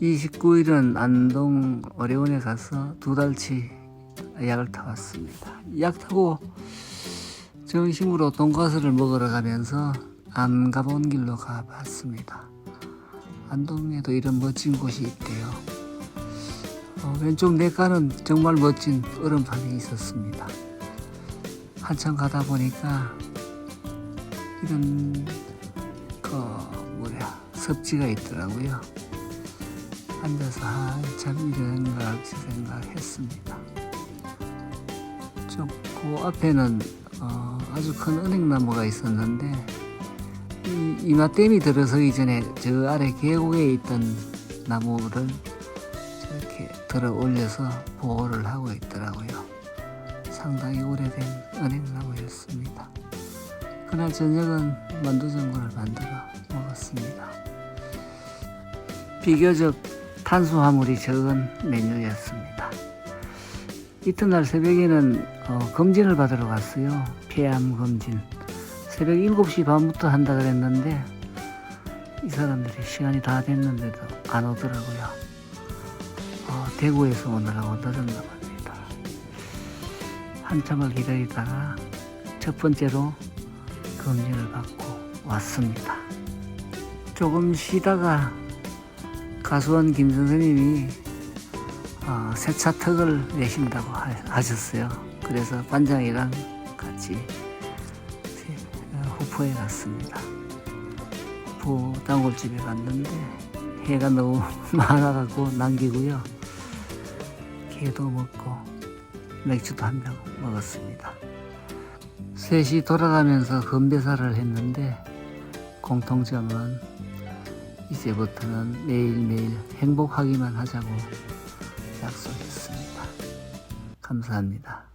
29일은 안동 어려운에 가서 두 달치 약을 타왔습니다. 약 타고 정식으로 돈가스를 먹으러 가면서 안 가본 길로 가봤습니다. 안동에도 이런 멋진 곳이 있대요. 어, 왼쪽 내과는 정말 멋진 얼음판이 있었습니다. 한참 가다 보니까 이런 그 뭐야 섭지가 있더라고요. 앉아서 한참 이런 걸 생각 했습니다. 저그 앞에는 어, 아주 큰 은행나무가 있었는데 이 이마댐이 들어서기 전에 저 아래 계곡에 있던 나무를 저렇게 들어 올려서 보호를 하고 있더라고요. 상당히 오래된 은행나무였습니다. 그날 저녁은 만두전골을 만들어 먹었습니다. 비교적 탄수화물이 적은 메뉴였습니다. 이튿날 새벽에는 어, 검진을 받으러 갔어요. 폐암 검진. 새벽 7시 반부터 한다 그랬는데 이 사람들이 시간이 다 됐는데도 안 오더라고요. 어, 대구에서 오느라고 늦었나 봅니다. 한참을 기다리다가 첫 번째로 검진을 받고 왔습니다. 조금 쉬다가 가수원 김 선생님이 어, 세차 턱을 내신다고 하- 하셨어요. 그래서 반장이랑 같이 어, 후포에 갔습니다. 후포 단골집에 갔는데 해가 너무 많아가고 남기고요. 게도 먹고 맥주도 한 병 먹었습니다. 셋이 돌아가면서 건배사를 했는데 공통점은 이제부터는 매일매일 행복하기만 하자고 약속했습니다. 감사합니다.